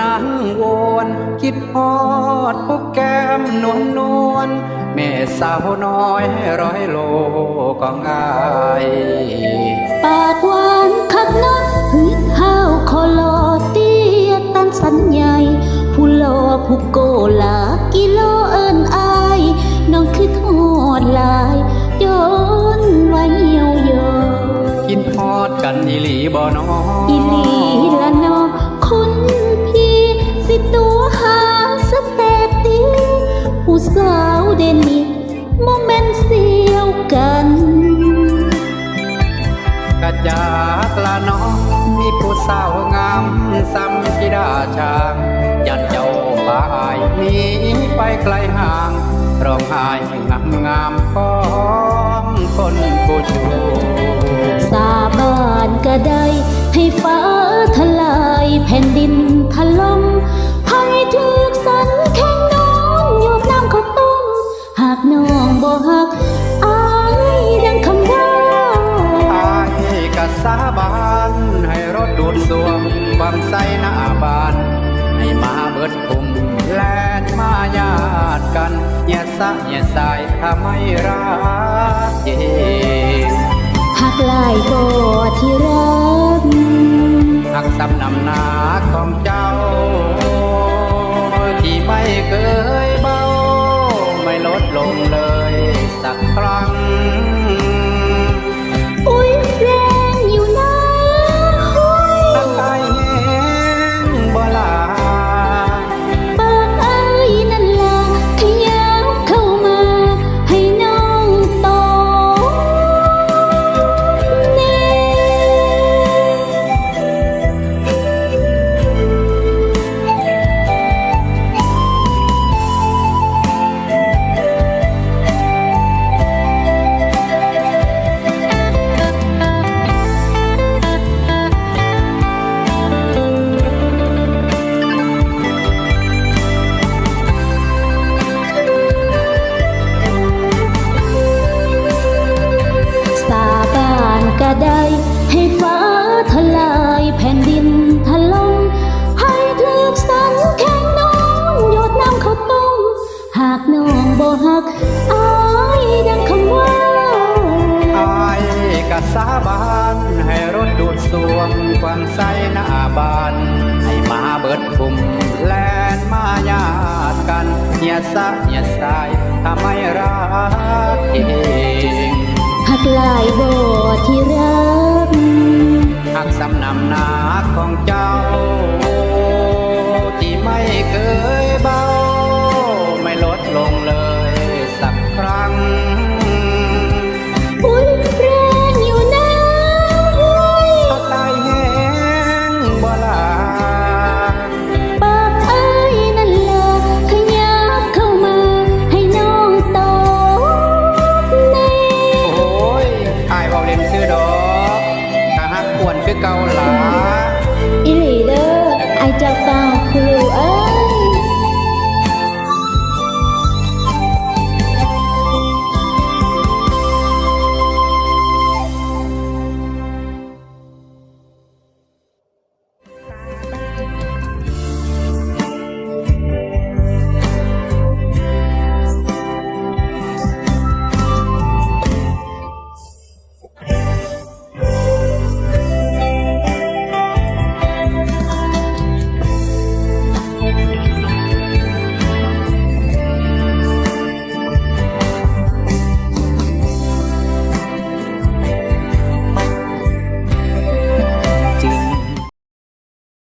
นั่งวนคิดฮอดพวกแก้มนวลนวลแม่สาวน้อยร้อยโลก็ง่ายปากหวานคักนักเฮ้ยข้าวคอลอเตี้ยตันสันใหญ่ผู้หลอผู้โกลากิโลเอินอายน้องคือทอดลายย้อนไว้เยาวยอคิดฮอดกันอีหลีบ่น้ออีหลีละเนอ ผู้สาวเดนนี่โมเมนต์เสียวกันกะจากละน้องมีผู้สาวงามซ้ำธิดาช้างยันเจ้าบายหนีไปไกลห่างร้องไห้งามงามๆของคนผู้ชูสาบานก็ได้ให้ฟ้าทลายแผ่นดิน สาบานให้รถดูดสวมความใสหน้าบาน ให้มาเบิดคุมแลนมาญาติกันอย่าสะอย่าสายถ้าไม่รักจริงหักหลายบ่ที่รักหักสำนำหนาของเจ้า ที่ไม่เคยเบา ไม่ลดลงเลยสักครั้ง หักอายดังคำว่าอายกะสาบานให้รถดูดสวมความใสหน้าบาน ให้มาเบิดคุมแลนมาญาติกันอย่าสะอย่าสายถ้าไม่รักจริงหักหลายบ่ที่รักหักสำนำหนาของเจ้า cái câu